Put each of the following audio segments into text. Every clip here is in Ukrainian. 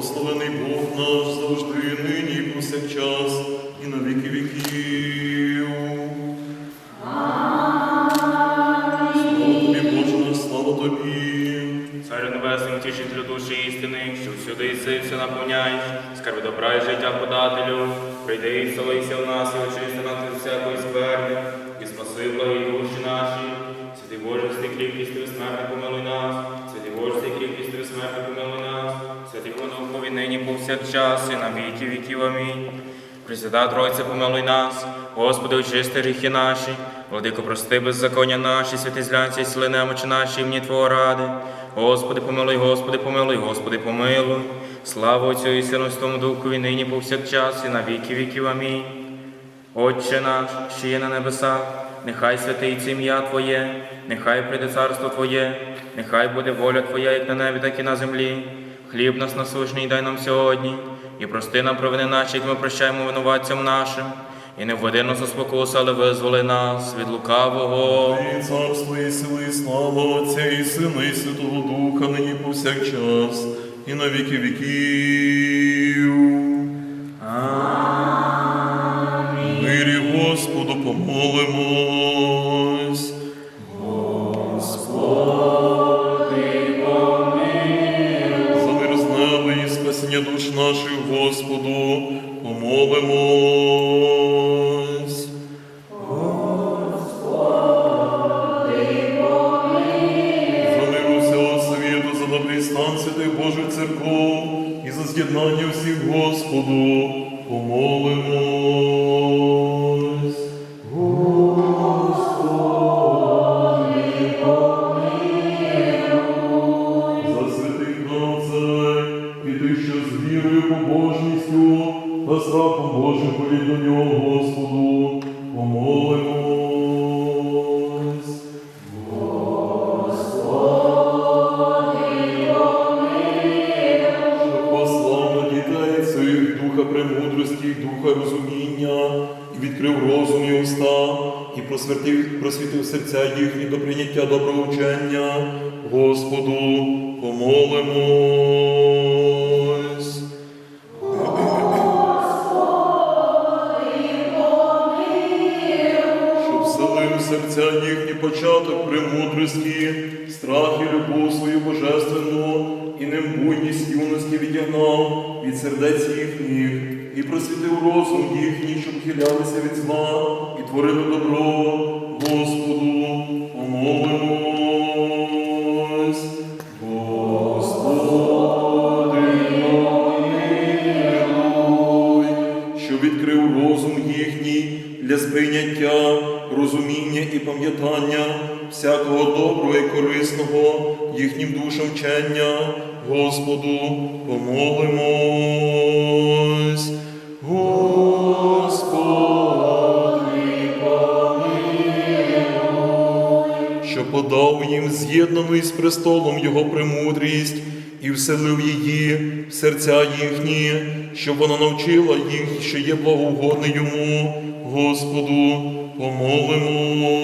Благословений Бог наш завжди, нині і повсякчас, і на віки віків. Тобі, Боже, наш, слава Тобі. Царю Небесним, тішителю душі істини, що всюди і сився наповняєш, скарби добра і життя подателю, прийди і вселися в нас, і очисти нас від всякої скверни, і спаси благі душі наші, святий Боже, всти кріпкістю, смерти помилуй нас. Боже, нині повсякчас, і на віки віків. Амінь. Пресвята Тройце, помилуй нас, Господи, очисти гріхи наші, владико, прости беззаконня наші, святи злянці, сили немочі наші, імені Твого ради. Господи, помилуй, Господи, помилуй, Господи, помилуй. Слава Отцю і Сину, і Святому Духу, і нині повсякчас, і на віки віків. Амінь. Отче наш, що є на небесах, нехай святиться ім'я Твоє, нехай прийде царство Твоє, нехай буде воля Твоя, як на небі, так і на землі. Хліб нас насущний дай нам сьогодні, і прости нам провини наші, як ми прощаємо винуватцям нашим, і не введи нас у спокусу, але визволи нас від лукавого. І царство, і сили, і слава Отця, і Сина, і Святого Духа, нині повсякчас, і на віки віків. Мирі Господу помолимось. Просвітив серця їхні до прийняття доброго вчення. Господу помолимось. Їхній, щоб хилялися від зла і творили добро. Господу помолимось. Господи, помилуй, що відкрив розум їхній для сприйняття, розуміння і пам'ятання всякого доброго і корисного їхнім душам вчення. Господу помолимось. З'єднану із престолом Його премудрість і вселив її в серця їхні, щоб вона навчила їх, що є благоугодне йому, Господу, помолимось.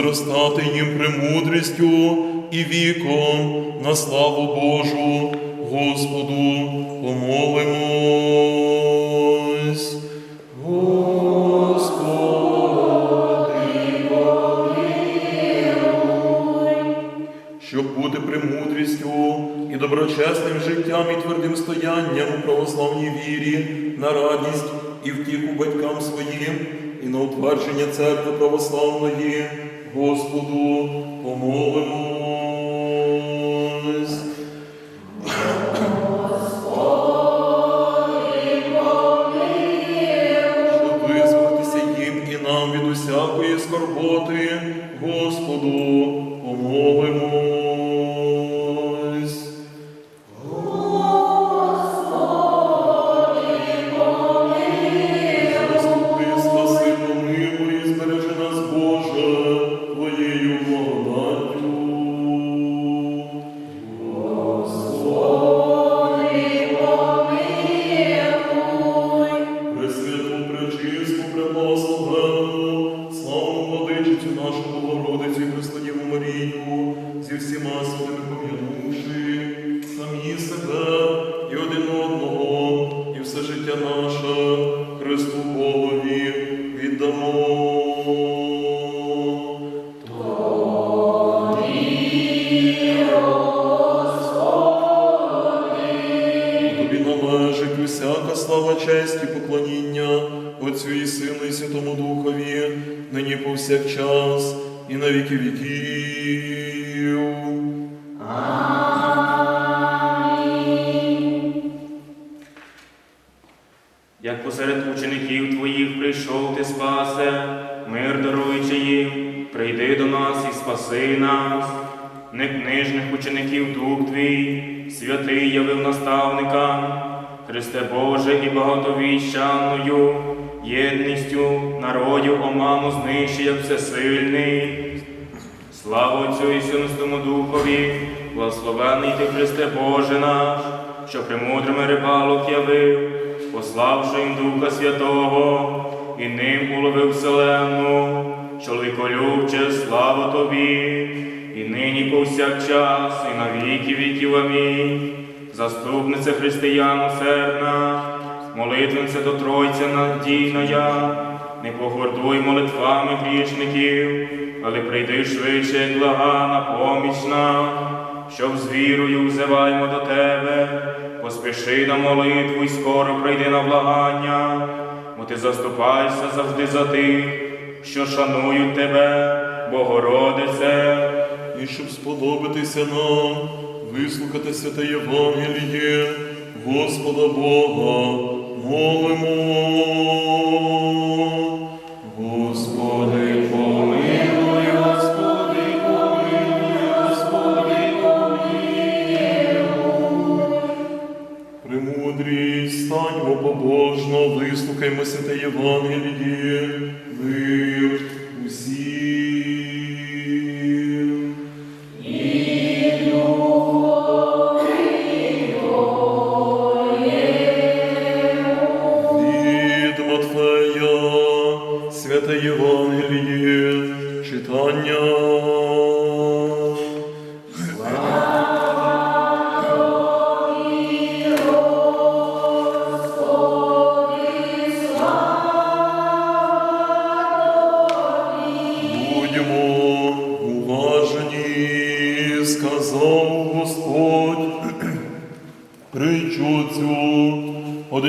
Зростати їм премудрістю і віком на славу Божу, Господу, помолимось. І доброчесним життям і твердим стоянням у православній вірі на радість і втіху батькам своїм, і на утвердження церкви православної, Господу, помолимось. Щоб визволитися їм і нам від усякої скорботи, Господу, Як посеред учеників твоїх прийшов ти спасе, мир даруючи їм, прийди до нас і спаси нас. Не книжних учеників дух твій, святий явив наставника, Христе Боже і багатовіщаною, єдністю народів оману знищи, як всесильний. Слава Отцю і Сину Духові, благословений ти Христе Боже наш, що премудрими рибалок явив, пославши їм Духа Святого, і ним уловив вселенну, чоловіколюбче, слава Тобі, і нині повсякчас, і на віки віків амінь. Заступниця християн усердна, молитвенця до Тройця надійна я, не погордуй молитвами грішників, але прийди швидше, як благана поміч нам, щоб з вірою взиваємо до тебе, поспіши на молитву і скоро прийди на благання, бо ти заступаєшся завжди за тих, що шанують тебе, Богородице. І щоб сподобатися нам, вислухати святе Євангеліє, Господа Бога, молимо. Вислухаймо святе Євангеліє,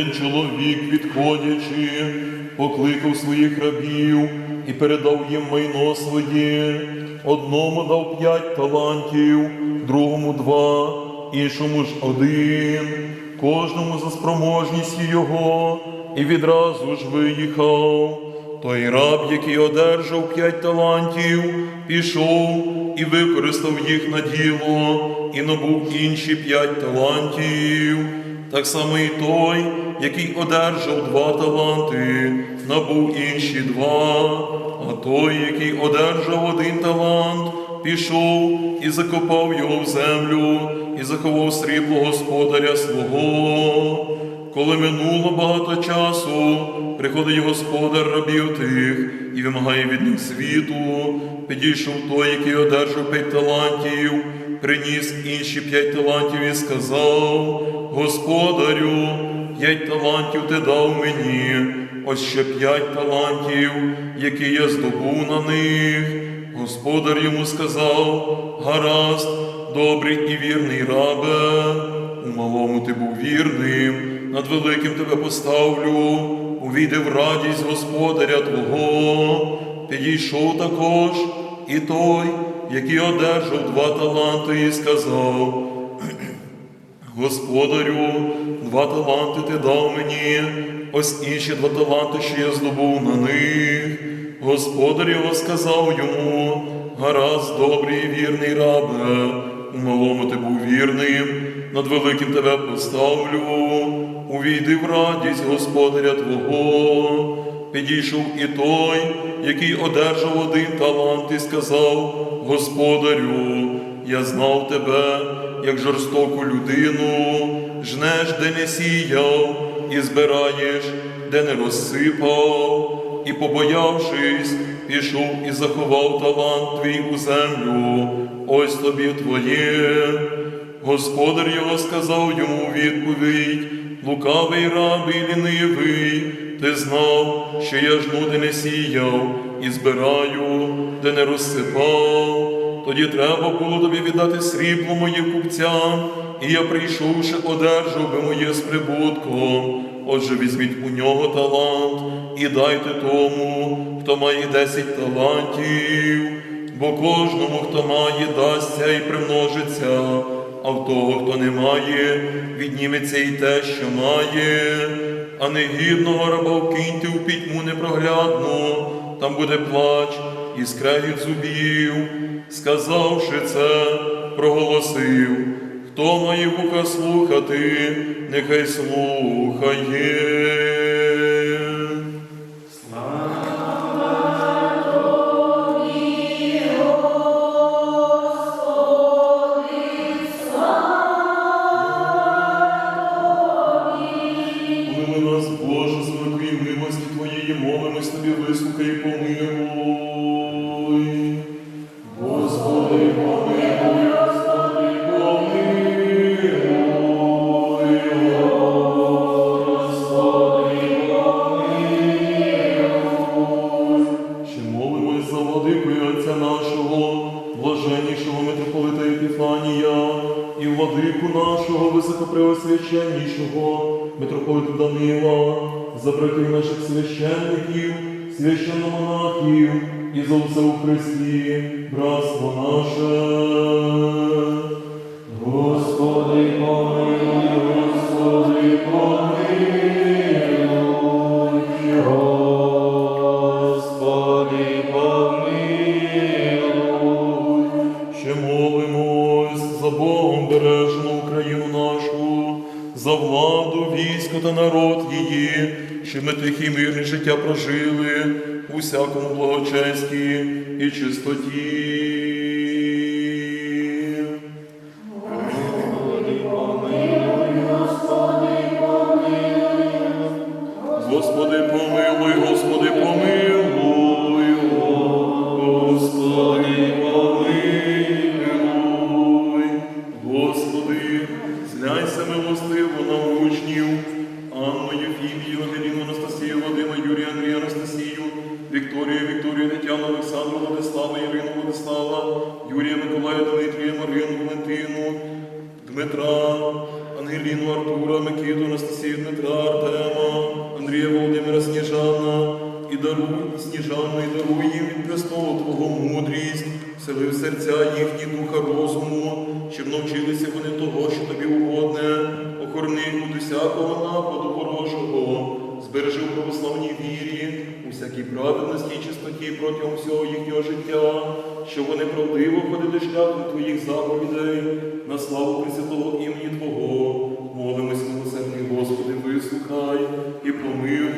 один чоловік, відходячи, покликав своїх рабів і передав їм майно своє. Одному дав п'ять талантів, другому два, іншому ж один, кожному за спроможністю його, і відразу ж виїхав. Той раб, який одержав п'ять талантів, пішов і використав їх на діло, і набув інші п'ять талантів. Так само і той, який одержав два таланти, набув інші два, а той, який одержав один талант, пішов і закопав його в землю, і заховав срібло господаря свого. Коли минуло багато часу, приходить господар рабів тих і вимагає від них світу. Підійшов той, який одержав п'ять талантів, приніс інші п'ять талантів і сказав: Господарю, п'ять талантів ти дав мені, ось ще п'ять талантів, які я здобув на них. Господар йому сказав: Гаразд, добрий і вірний рабе, у малому ти був вірним, над великим тебе поставлю, увійди в радість господаря Твого. Підійшов також і той, який одержав два таланти, і сказав. Господарю, два таланти ти дав мені, ось інші два таланти, що я здобув на них. Господар його сказав йому, гаразд, добрий і вірний рабе, у малому ти був вірним, над великим тебе поставлю, увійди в радість господаря Твого. Підійшов і той, який одержав один талант, і сказав, Господарю, я знав тебе, як жорстоку людину, жнеш, де не сіяв, і збираєш, де не розсипав, і, побоявшись, пішов і заховав талант твій у землю. ось тобі твоє. Господар його сказав йому відповідь, лукавий раб і лінивий, ти знав, що я жнути не сіяв і збираю, де не розсипав. Тоді треба було тобі віддати срібло моїм купцям, і я прийшовши, одержав би моє з прибутком. Отже, візьміть у нього талант і дайте тому, хто має десять талантів, бо кожному, хто має, дасться і примножиться, а в того, хто не має, відніметься і те, що має, а негідного раба вкиньте у пітьму непроглядну, там буде плач і скрегіт зубів. Сказавши це, проголосив. Хто має вуха слухати, нехай слухає. Помилуй, ми і мирне життя прожили у всякому благочесті і чистоті. Вікторію, Вікторію, Тетяну, Олександру, Владислава, Ірину, Владислава, Юрія, Миколая, Дмитрія, Марину, Валентину, Дмитра, Ангеліну, Артура, Микиту, Анастасію, Дмитра, Артема, Андрія Володимира, Сніжана, і даруй Сніжану, і даруй їм від престолу Твого мудрість, всели в серця їхні духа розуму, щоб навчилися вони того, що тобі угодне, охорони їх від усякого нападу ворожого, збережи в православній вірі, всякій праведності і чистоті протягом всього їхнього життя, щоб вони правдиво ходили шляхом Твоїх заповідей на славу Пресвятого імені Твого. Молимось, милосердний Господи, вислухай і помилуй.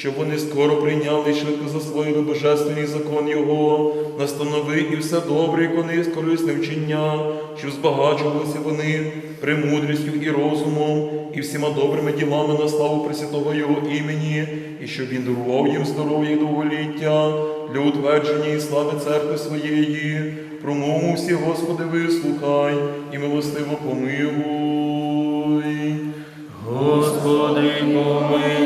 Щоб вони скоро прийняли і швидко засвоїли божественний закон Його, настанови і все добре, як вони з корисним вчення, щоб збагачувалися вони премудрістю і розумом, і всіма добрими ділами на славу Пресвятого Його імені, і щоб він дарував їм здоров'я і довголіття для утвердження і слави церкви своєї. Промову всі, Господи, вислухай і милостиво помилуй. Господи, помилуй,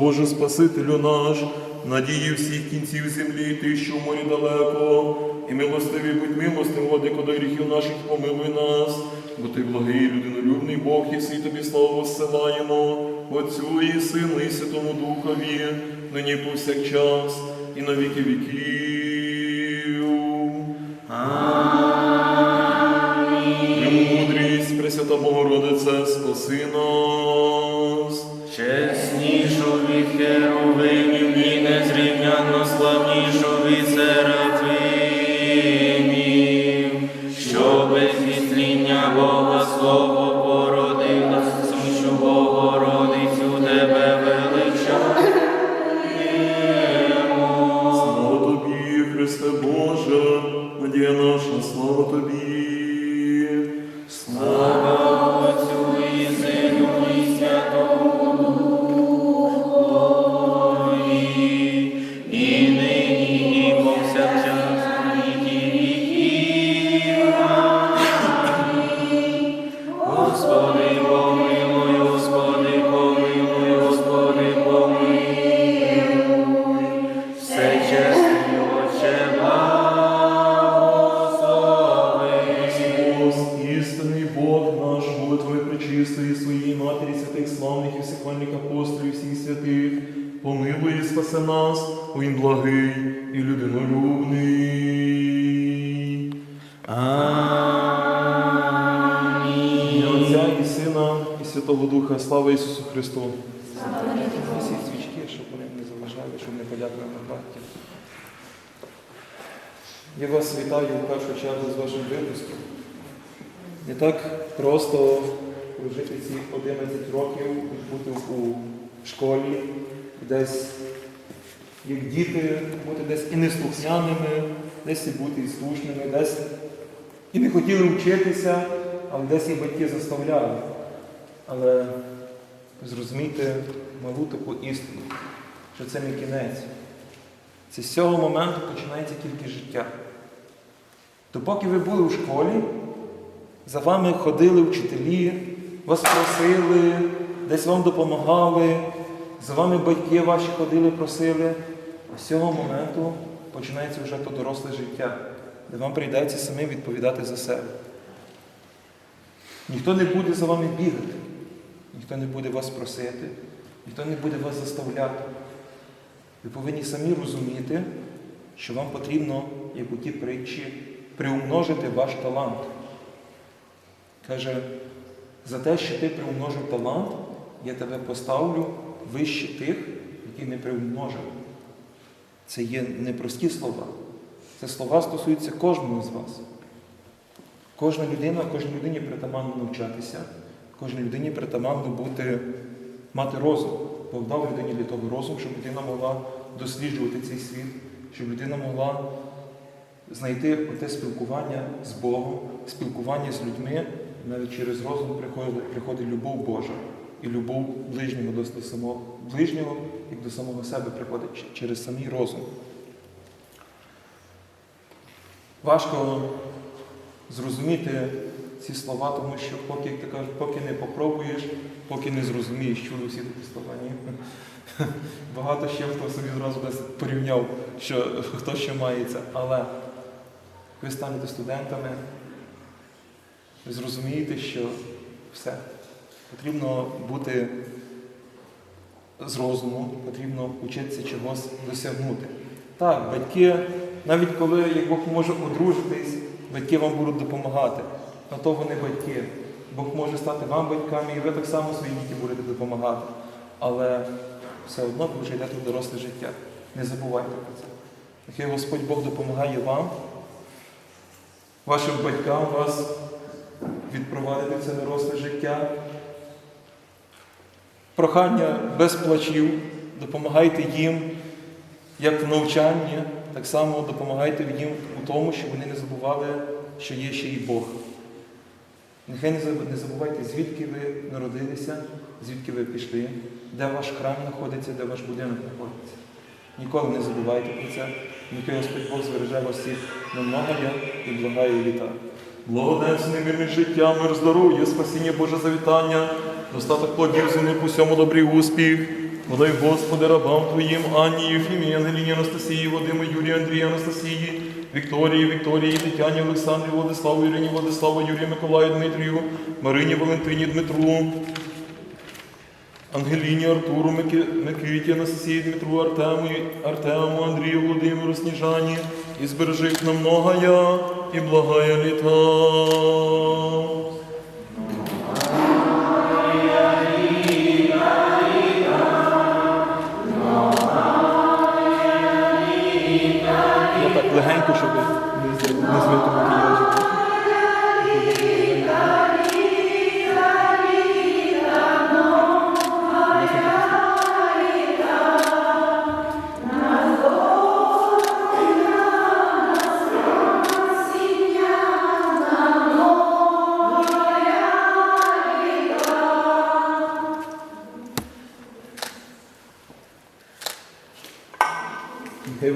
Боже Спасителю наш, надії всіх кінців землі, ти, що в морі далеко, і милостиві, будь милостивим, владико до гріхів наших помилуй нас, бо ти благий, людинолюбний Бог, і всі тобі славу зсилаємо, Отцю і Сину, і Святому Духові, нині повсякчас, і на віки віків. Амінь. Мудрість, Пресвята Богородице, спаси нас. Тобі. Слава людинолюбний. Амінь. Ім'я Отця і Сина, і Святого Духа, слава Ісусу Христу. Несіть свічки, щоб вони не заважали, щоб не подякували на браті. Я вас вітаю в першу чергу з вашим випуском. Не так просто прожити ці 11 років, бути у школі, десь як діти, бути десь і неслухняними, десь і бути і слушними, десь і не хотіли вчитися, але десь і батьки заставляли. Але зрозумійте малу таку істину, що це не кінець. З цього моменту починається тільки життя. Допоки ви були у школі, за вами ходили вчителі, вас просили, десь вам допомагали, за вами батьки ваші ходили, просили. З цього моменту починається вже то доросле життя, де вам прийдеться самим відповідати за себе. Ніхто не буде за вами бігати, ніхто не буде вас просити, ніхто не буде вас заставляти. Ви повинні самі розуміти, що вам потрібно, як у ті притчі, приумножити ваш талант. Каже, за те, що ти приумножив талант, я тебе поставлю вище тих, які не приумножили. Це є непрості слова. Це слова стосуються кожного з вас. Кожна людина, кожній людині притаманно навчатися, кожній людині притаманно бути, мати розум. Бог дав людині для того розум, щоб людина могла досліджувати цей світ, щоб людина могла знайти те спілкування з Богом, спілкування з людьми, навіть через розум приходить, приходить любов Божа і любов ближнього до, самого ближнього, як до самого себе приходить через самий розум. Важко зрозуміти ці слова, тому що поки, як ти кажуть, поки не попробуєш, поки не зрозумієш, чули всі такі слова. Ні? Багато ще хто собі зразу десь порівняв, що хто що мається. Але ви станете студентами, ви зрозумієте, що все. Потрібно бути з розуму, потрібно вчитися чогось досягнути. Так, батьки, навіть коли, як Бог може одружитись, батьки вам будуть допомагати. На то вони батьки. Бог може стати вам батьками, і ви так само своїй діті будете допомагати. Але все одно ви вже йдете в доросле життя. Не забувайте про це. Нехай Господь Бог допомагає вам, вашим батькам вас відпровадити це доросле життя. Прохання без плачів, допомагайте їм як в навчанні, так само допомагайте їм у тому, щоб вони не забували, що є ще і Бог. Нехай не забувайте, звідки ви народилися, звідки ви пішли, де ваш храм знаходиться, де ваш будинок знаходиться. Ніколи не забувайте про це. Нехай Господь Бог збереже вас всіх на многоя і благає літа. Благоденственне мирне життя, мир, здоров'я, спасіння Боже завітання, достаток плодів земних у всьому добрий успіх. Подай, Господи, рабам Твоїм, Анні, Єфімі, Ангеліні, Анастасії, Вадиму, Юрію, Андрію, Анастасії, Вікторії, Вікторії, Тетяні, Олександрі, Владиславу, Ірині, Владиславу, Юрію, Миколаю, Дмитрію, Марині, Валентині, Дмитру, Ангеліні, Артуру, Мики- Микиті, Анастасії, Дмитру, Артему, Артему, Андрію, Володимиру, Сніжані, і збережи їх на многая і благая літа. на злитому кіяжі.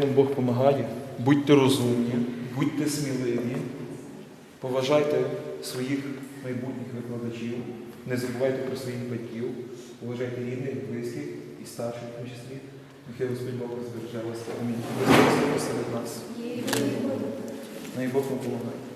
Вам Бог помагає, будьте розумні будьте сміливі, поважайте своїх майбутніх викладачів, не забувайте про своїх батьків, поважайте рідних, близьких і старших в тому числі. Нехай Господь Бог розбережа вас. Амінь. Господь серед нас. Найбог вам допомагає.